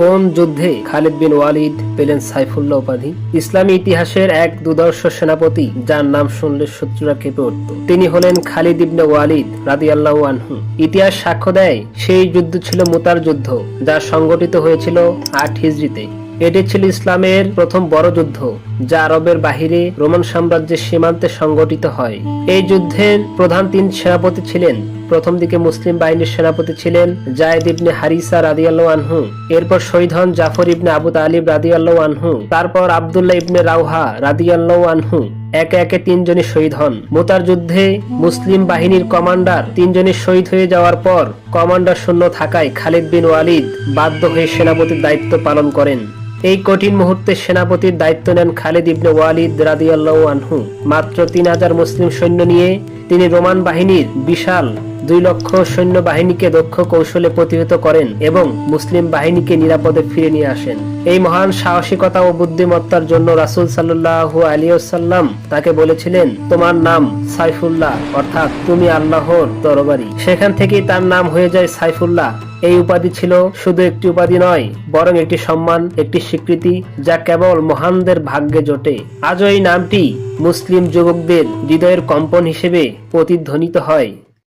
কোন যুদ্ধে খালিদ বিন ওয়ালিদ পেলেন সাইফুল্লাহ উপাধি? ইসলামী ইতিহাসের এক দুদর্শ সেনাপতি, যার নাম শুনলে শত্রুরা কেঁপে উঠত। তিনি হলেন খালিদ ইবনে ওয়ালিদ আল্লাহ আনহু। ইতিহাস সাক্ষ্য দেয়, সেই যুদ্ধ ছিল মোতার যুদ্ধ, যা সংগঠিত হয়েছিল আট হিজরিতে এটি ছিল ইসলামের প্রথম বড় যুদ্ধ, যা আরবের বাহিরে রোমান সাম্রাজ্যের সীমান্তে সংগঠিত হয়। এই যুদ্ধের প্রধান তিন সেনাপতি ছিলেন। প্রথম দিকে মুসলিম বাহিনীর সেনাপতি ছিলেন জায়েদ ইবনে হারিসা রাদিয়াল্লাহ আনহু, এরপর শহীদ হন জাফর ইবনে আবু তালিব রাদিয়াল্লাহ আনহু, তারপর আবদুল্লাহ ইবনে রাউহা রাদিয়াল্লাহ আনহু। একে একে তিনজনই শহীদ হন। মোতার যুদ্ধে মুসলিম বাহিনীর কমান্ডার তিনজনই শহীদ হয়ে যাওয়ার পর কমান্ডার শূন্য থাকায় খালিদ বিন ওয়ালিদ বাধ্য হয়ে সেনাপতির দায়িত্ব পালন করেন। এই কঠিন মুহূর্তে সেনাপতির দায়িত্ব নেন খালিদ ইবনে ওয়ালিদ রাদিয়াল্লাহু আনহু। মাত্র তিন হাজার মুসলিম সৈন্য নিয়ে তিনি রোমান বাহিনীর বিশাল দুই লক্ষ সৈন্য বাহিনীকে দক্ষ কৌশলে প্রতিহত করেন এবং মুসলিম বাহিনীকে নিরাপদে ফিরে নিয়ে আসেন। এই মহান সাহসিকতা ও বুদ্ধিমত্তার জন্য রাসূল সাল্লাল্লাহু আলাইহি ওয়াসাল্লাম তাকে বলেছিলেন, তোমার নাম সাইফুল্লাহ, অর্থাৎ তুমি আল্লাহর তরবারি সেখান থেকেই তার নাম হয়ে যায় সাইফুল্লাহ। এই উপাধি ছিল শুধু একটি উপাধি নয়, বরং একটি সম্মান, একটি স্বীকৃতি, যা কেবল মহানদের ভাগ্যে জোটে। আজও এই নামটি মুসলিম যুবকদের হৃদয়ের কম্পন হিসেবে প্রতিধ্বনিত হয়।